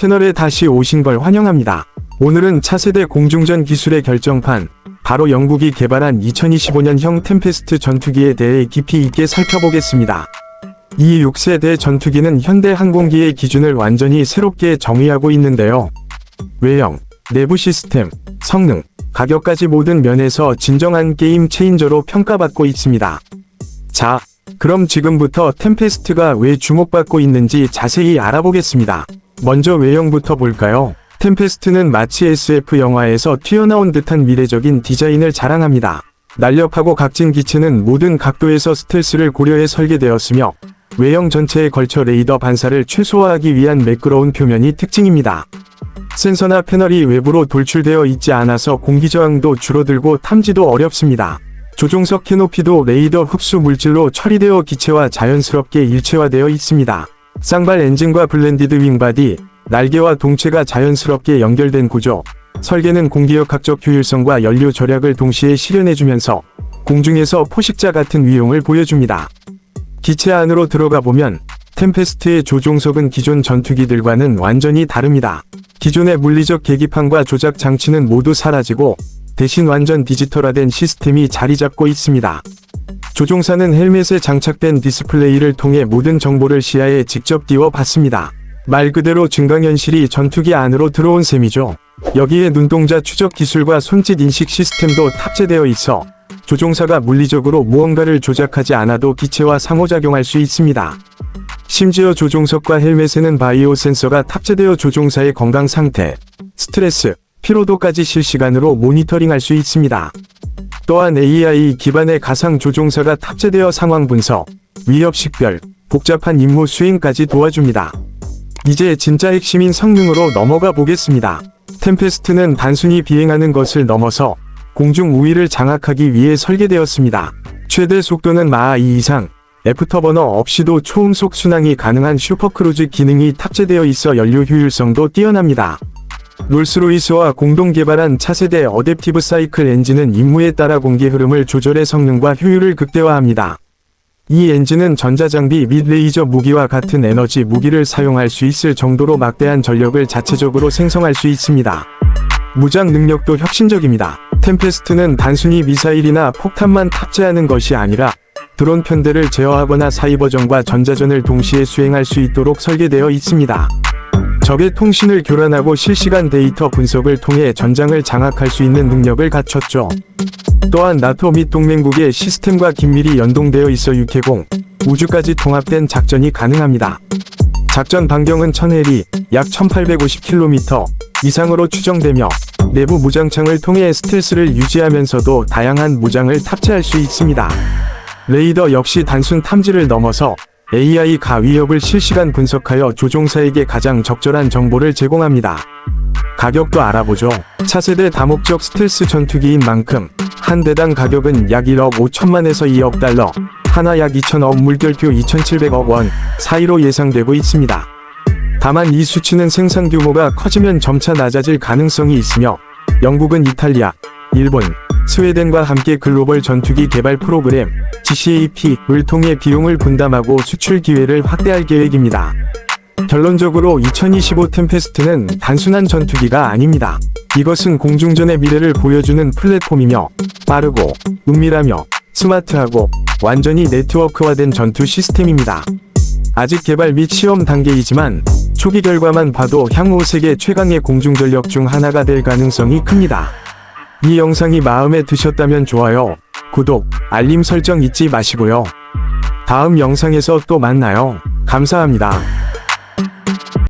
채널에 다시 오신 걸 환영합니다. 오늘은 차세대 공중전 기술의 결정판, 바로 영국이 개발한 2025년형 템페스트 전투기에 대해 깊이 있게 살펴보겠습니다. 이 6세대 전투기는 현대 항공기의 기준을 완전히 새롭게 정의하고 있는데요. 외형, 내부 시스템, 성능, 가격까지 모든 면에서 진정한 게임 체인저로 평가받고 있습니다. 자, 그럼 지금부터 템페스트가 왜 주목받고 있는지 자세히 알아보겠습니다. 먼저 외형부터 볼까요? 템페스트는 마치 SF 영화에서 튀어나온 듯한 미래적인 디자인을 자랑합니다. 날렵하고 각진 기체는 모든 각도에서 스텔스를 고려해 설계되었으며 외형 전체에 걸쳐 레이더 반사를 최소화하기 위한 매끄러운 표면이 특징입니다. 센서나 패널이 외부로 돌출되어 있지 않아서 공기 저항도 줄어들고 탐지도 어렵습니다. 조종석 캐노피도 레이더 흡수 물질로 처리되어 기체와 자연스럽게 일체화되어 있습니다. 쌍발 엔진과 블렌디드 윙바디, 날개와 동체가 자연스럽게 연결된 구조, 설계는 공기역학적 효율성과 연료 절약을 동시에 실현해주면서 공중에서 포식자 같은 위용을 보여줍니다. 기체 안으로 들어가 보면 템페스트의 조종석은 기존 전투기들과는 완전히 다릅니다. 기존의 물리적 계기판과 조작 장치는 모두 사라지고 대신 완전 디지털화된 시스템이 자리 잡고 있습니다. 조종사는 헬멧에 장착된 디스플레이를 통해 모든 정보를 시야에 직접 띄워봤습니다. 말 그대로 증강현실이 전투기 안으로 들어온 셈이죠. 여기에 눈동자 추적 기술과 손짓 인식 시스템도 탑재되어 있어 조종사가 물리적으로 무언가를 조작하지 않아도 기체와 상호작용할 수 있습니다. 심지어 조종석과 헬멧에는 바이오 센서가 탑재되어 조종사의 건강 상태, 스트레스, 피로도까지 실시간으로 모니터링할 수 있습니다. 또한 AI 기반의 가상 조종사가 탑재되어 상황 분석, 위협 식별, 복잡한 임무 수행까지 도와줍니다. 이제 진짜 핵심인 성능으로 넘어가 보겠습니다. 템페스트는 단순히 비행하는 것을 넘어서 공중 우위를 장악하기 위해 설계되었습니다. 최대 속도는 마하 2 이상, 애프터버너 없이도 초음속 순항이 가능한 슈퍼크루즈 기능이 탑재되어 있어 연료 효율성도 뛰어납니다. 롤스로이스와 공동 개발한 차세대 어댑티브 사이클 엔진은 임무에 따라 공기 흐름을 조절해 성능과 효율을 극대화합니다. 이 엔진은 전자장비 및 레이저 무기와 같은 에너지 무기를 사용할 수 있을 정도로 막대한 전력을 자체적으로 생성할 수 있습니다. 무장 능력도 혁신적입니다. 템페스트는 단순히 미사일이나 폭탄만 탑재하는 것이 아니라 드론 편대를 제어하거나 사이버전과 전자전을 동시에 수행할 수 있도록 설계되어 있습니다. 적의 통신을 교란하고 실시간 데이터 분석을 통해 전장을 장악할 수 있는 능력을 갖췄죠. 또한 나토 및 동맹국의 시스템과 긴밀히 연동되어 있어 육해공, 우주까지 통합된 작전이 가능합니다. 작전 반경은 1000해리, 약 1850km 이상으로 추정되며 내부 무장창을 통해 스텔스를 유지하면서도 다양한 무장을 탑재할 수 있습니다. 레이더 역시 단순 탐지를 넘어서 AI 가 위협을 실시간 분석하여 조종사에게 가장 적절한 정보를 제공합니다. 가격도 알아보죠. 차세대 다목적 스텔스 전투기인 만큼 한 대당 가격은 약 1억 5천만에서 2억 달러, 하나 약 2천억 물결표 2,700억 원 사이로 예상되고 있습니다. 다만 이 수치는 생산 규모가 커지면 점차 낮아질 가능성이 있으며 영국은 이탈리아, 일본, 스웨덴과 함께 글로벌 전투기 개발 프로그램 GCAP을 통해 비용을 분담하고 수출 기회를 확대할 계획입니다. 결론적으로 2025 템페스트는 단순한 전투기가 아닙니다. 이것은 공중전의 미래를 보여주는 플랫폼이며 빠르고 은밀하며 스마트하고 완전히 네트워크화된 전투 시스템입니다. 아직 개발 및 시험 단계이지만 초기 결과만 봐도 향후 세계 최강의 공중전력 중 하나가 될 가능성이 큽니다. 이 영상이 마음에 드셨다면 좋아요, 구독, 알림 설정 잊지 마시고요. 다음 영상에서 또 만나요. 감사합니다.